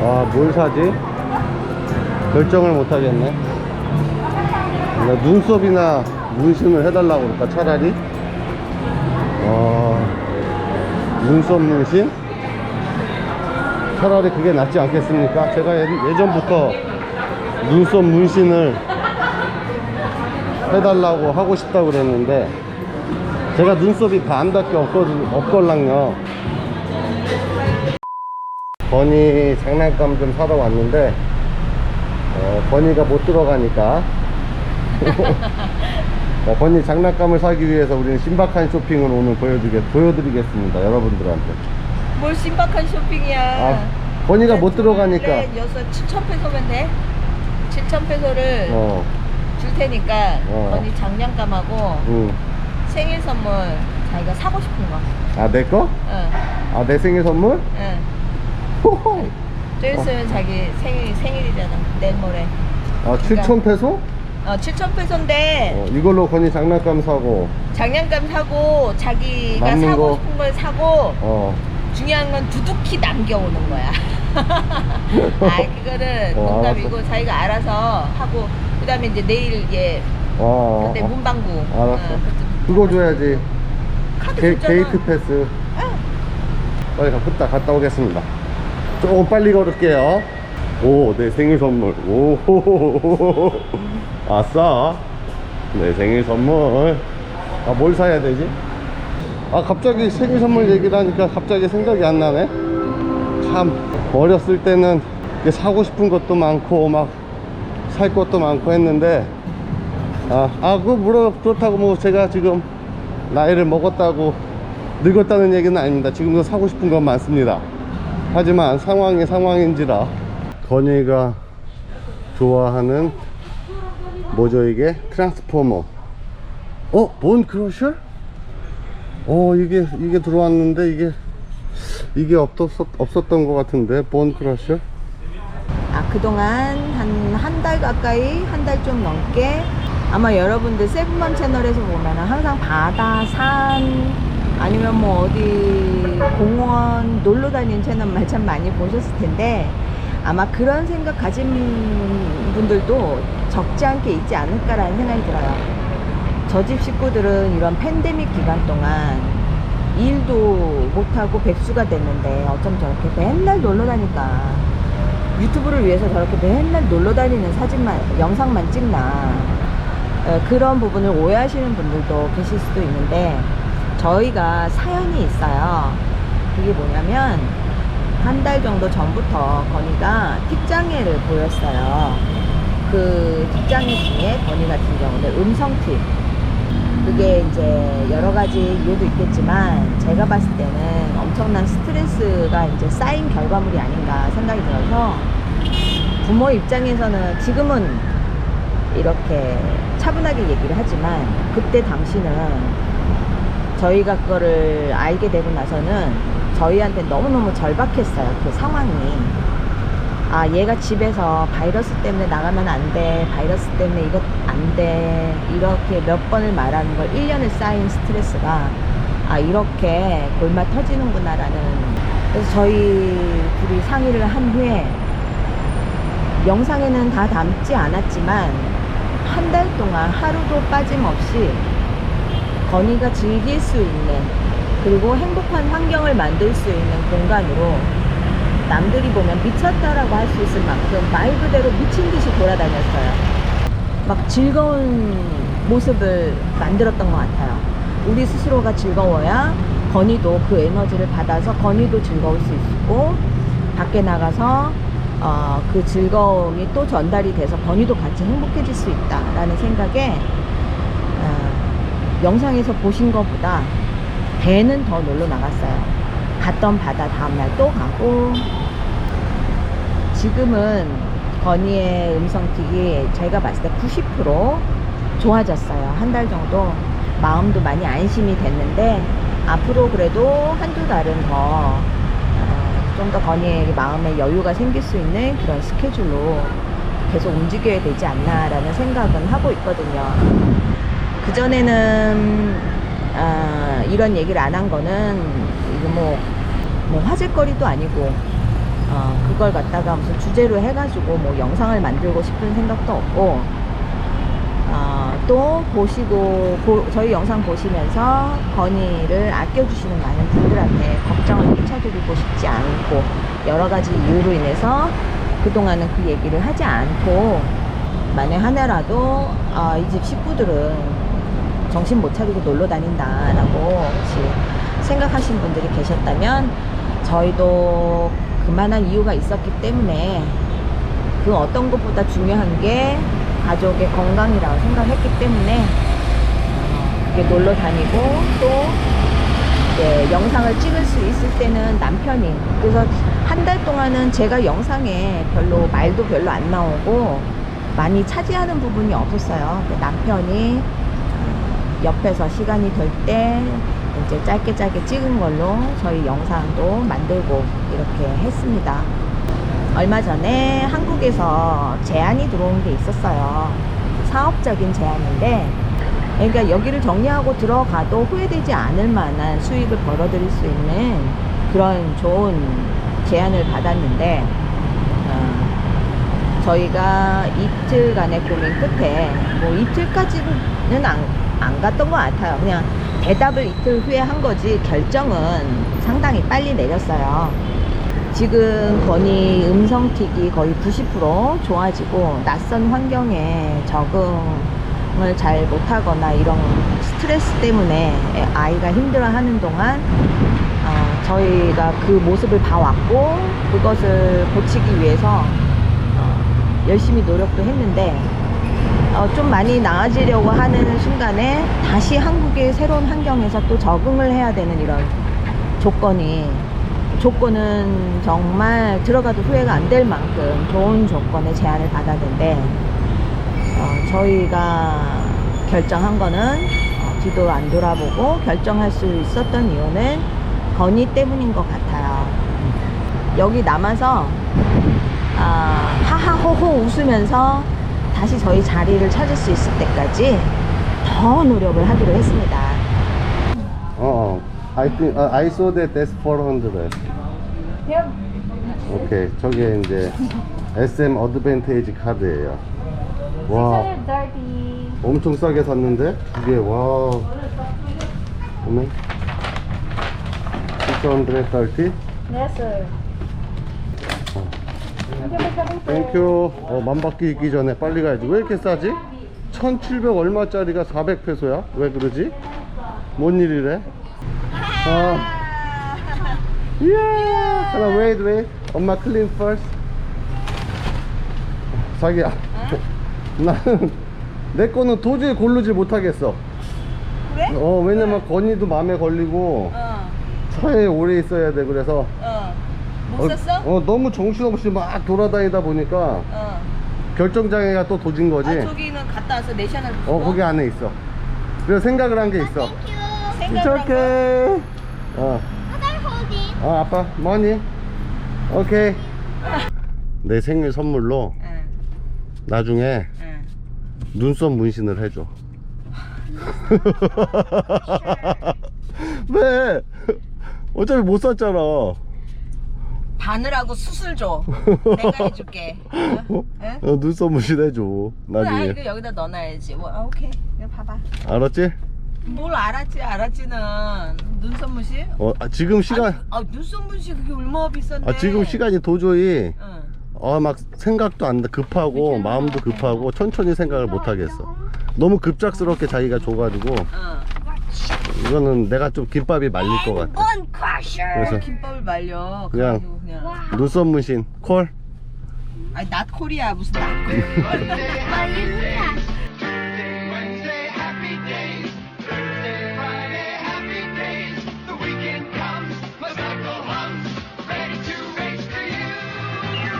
아, 뭘 사지? 결정을 못 하겠네. 나 눈썹이나 문신을 해달라고 그럴까, 차라리? 어, 눈썹 문신? 차라리 그게 낫지 않겠습니까? 제가 예, 예전부터 눈썹 문신을 해달라고 하고 싶다고 그랬는데, 제가 눈썹이 다안 닿게 없거, 없걸랑요. 버니 장난감 좀 사러 왔는데 어, 버니가 못 들어가니까 어, 버니 장난감을 사기 위해서 우리는 신박한 쇼핑을 오늘 보여드리, 보여드리겠습니다 여러분들한테 뭘 신박한 쇼핑이야. 아 버니가 못 들어가니까 네, 여섯 7천 페소면 돼. 7천 페소를 어, 줄 테니까 어. 언니 장난감하고 응. 생일 선물 자기가 사고 싶은 거. 아내 거? 응, 아내 생일 선물? 응. 호호. 좀 있으면 자기 생일 생일이잖아. 내일 모레. 아 7천 페소? 어, 7천 페소인데 어, 이걸로 버니 장난감 사고 장난감 사고 자기가 남는 사고 거. 싶은 걸 사고 어 중요한 건 두둑히 남겨오는 거야. 아, 그거는 어, 농담이고 자기가 알아서 하고 그다음에 이제 내일 얘 어, 그때 어. 문방구. 알았어. 어, 그때 그거 줘야지 카드 게, 줬잖아. 게이트 패스 응. 빨리 갔다 갔다 오겠습니다. 조금 빨리 걸을게요. 오, 내 생일 선물. 오, 아싸. 내 생일 선물. 아, 뭘 사야 되지? 아, 갑자기 생일 선물 얘기를 하니까 갑자기 생각이 안 나네. 참, 어렸을 때는 사고 싶은 것도 많고, 막, 살 것도 많고 했는데, 아, 아, 그거 물어, 그렇다고 뭐 제가 지금 나이를 먹었다고 늙었다는 얘기는 아닙니다. 지금도 사고 싶은 건 많습니다. 하지만 상황이 상황인지라 건이가 좋아하는 뭐죠 이게? 트랜스포머 어? 본 크러셔? 어 이게 이게 들어왔는데 이게 이게 없었, 없었던 것 같은데 본 크러셔? 아 그동안 한 한 달 가까이 한 달 좀 넘게 아마 여러분들 세븐맘 채널에서 보면은 항상 바다, 산 아니면 뭐 어디 공원 놀러 다니는 채널만 참 많이 보셨을 텐데 아마 그런 생각 가진 분들도 적지 않게 있지 않을까라는 생각이 들어요. 저 집 식구들은 이런 팬데믹 기간 동안 일도 못하고 백수가 됐는데 어쩜 저렇게 맨날 놀러 다니까 유튜브를 위해서 저렇게 맨날 놀러 다니는 사진만, 영상만 찍나. 어, 그런 부분을 오해하시는 분들도 계실 수도 있는데, 저희가 사연이 있어요. 그게 뭐냐면, 한 달 정도 전부터 건이가 틱장애를 보였어요. 그 틱장애 중에 건이 같은 경우는 음성틱. 그게 이제 여러 가지 이유도 있겠지만 제가 봤을 때는 엄청난 스트레스가 이제 쌓인 결과물이 아닌가 생각이 들어서 부모 입장에서는 지금은 이렇게 차분하게 얘기를 하지만 그때 당시는 저희가 그거를 알게 되고 나서는 저희한테 너무너무 절박했어요 그 상황이. 아 얘가 집에서 바이러스 때문에 나가면 안 돼 바이러스 때문에 이것 안 돼 이렇게 몇 번을 말하는 걸 1년을 쌓인 스트레스가 아 이렇게 골마 터지는구나 라는. 그래서 저희 둘이 상의를 한 후에 영상에는 다 담지 않았지만 한 달 동안 하루도 빠짐없이 건이가 즐길 수 있는 그리고 행복한 환경을 만들 수 있는 공간으로 남들이 보면 미쳤다라고 할 수 있을 만큼 말 그대로 미친 듯이 돌아다녔어요. 막 즐거운 모습을 만들었던 것 같아요. 우리 스스로가 즐거워야 건이도 그 에너지를 받아서 건이도 즐거울 수 있고 밖에 나가서 어, 그 즐거움이 또 전달이 돼서 건이도 같이 행복해질 수 있다라는 생각에 어, 영상에서 보신 것보다 배는 더 놀러 나갔어요. 갔던 바다 다음날 또 가고 지금은 건이의 음성틱이 제가 봤을 때 90% 좋아졌어요. 한 달 정도 마음도 많이 안심이 됐는데 앞으로 그래도 한두 달은 더 좀더 건이에게 마음의 여유가 생길 수 있는 그런 스케줄로 계속 움직여야 되지 않나라는 생각은 하고 있거든요. 그전에는 아, 이런 얘기를 안 한 거는 이거 뭐, 뭐 화제거리도 아니고 어, 그걸 갖다가 무슨 주제로 해가지고 뭐 영상을 만들고 싶은 생각도 없고 어, 또 보시고 보- 저희 영상 보시면서 건의를 아껴주시는 많은 분들한테 걱정을 끼쳐드리고 싶지 않고 여러 가지 이유로 인해서 그동안은 그 얘기를 하지 않고 만에 하나라도 아, 이집 식구들은 정신 못 차리고 놀러 다닌다라고 생각하신 분들이 계셨다면 저희도 그만한 이유가 있었기 때문에 그 어떤 것보다 중요한 게 가족의 건강이라고 생각했기 때문에 어, 그게 놀러 다니고 또 이제 영상을 찍을 수 있을 때는 남편이 그래서 한 달 동안은 제가 영상에 별로 말도 별로 안 나오고 많이 차지하는 부분이 없었어요. 근데 남편이 어, 옆에서 시간이 될 때 이제 짧게 짧게 찍은 걸로 저희 영상도 만들고 이렇게 했습니다. 얼마 전에 한국에서 제안이 들어온 게 있었어요. 사업적인 제안인데, 그러니까 여기를 정리하고 들어가도 후회되지 않을 만한 수익을 벌어들일 수 있는 그런 좋은 제안을 받았는데, 어, 저희가 이틀간의 고민 끝에, 뭐 이틀까지는 안, 안 갔던 것 같아요. 그냥 대답을 이틀 후에 한 거지, 결정은 상당히 빨리 내렸어요. 지금 건이 음성틱이 거의 90% 좋아지고 낯선 환경에 적응을 잘 못하거나 이런 스트레스 때문에 아이가 힘들어하는 동안 어, 저희가 그 모습을 봐왔고 그것을 고치기 위해서 어, 열심히 노력도 했는데 어, 좀 많이 나아지려고 하는 순간에 다시 한국의 새로운 환경에서 또 적응을 해야 되는 이런 조건이 조건은 정말 들어가도 후회가 안 될 만큼 좋은 조건의 제안을 받았는데 어, 저희가 결정한 거는 어, 뒤도 안 돌아보고 결정할 수 있었던 이유는 건의 때문인 것 같아요. 여기 남아서 아, 하하호호 웃으면서 다시 저희 자리를 찾을 수 있을 때까지 더 노력을 하기로 했습니다. 어, I think uh, I saw that that's 400. 오케이, 저게 이제 SM 어드밴테이지 카드예요. 와, 엄청 싸게 샀는데 이게 와, 보면 630. Yes, sir. 땡큐. 어, 만 바퀴 있기 전에 빨리 가야지. 왜 이렇게 싸지? 1700 얼마짜리가 400페소야? 왜 그러지? 뭔 일이래? 아. 이야. 하나, wait, wait. 엄마 clean first. 자기야. 나는 내 거는 도저히 고르지 못하겠어. 그래? 어, 왜냐면 건이도 마음에 걸리고 어, 차에 오래 있어야 돼. 그래서 어. 어, 어, 너무 정신없이 막 돌아다니다 보니까 어. 결정장애가 또 도진 거지. 아, 저기는 갔다 와서 내셔널 어, 거기 안에 있어. 그래서 생각을 한 게 있어. 생각을 okay. 어? 어, 아빠, 뭐니? 오케이. 내 생일 선물로 응, 나중에 응. 눈썹 문신을 해줘. 왜? 어차피 못 샀잖아. 바늘하고 수술 줘. 내가 해줄게. 어? 응? 어, 눈썹 문신 해줘. 아, 나중에. 이거 여기다 넣어놔야지. 뭐, 아, 오케이. 이거 봐봐. 알았지? 뭘 알았지, 알았지는. 눈썹 무시? 어, 아, 지금 시간, 아, 눈썹 무시 그게 얼마나 비싼데? 아, 지금 시간이 도저히 응. 아 막 생각도 안 나- 급하고 마음도 급하고 천천히 생각을 못 하겠어. 너무 급작스럽게 자기가 줘가지고 응. 이거는 내가 좀 김밥이 말릴 것 같아. Crusher. 그래서 김밥을 말려. 그냥- 그래가지고 그냥. 눈썹 문신 콜. 아니, 낫콜이야. 무슨 낫콜. But you look at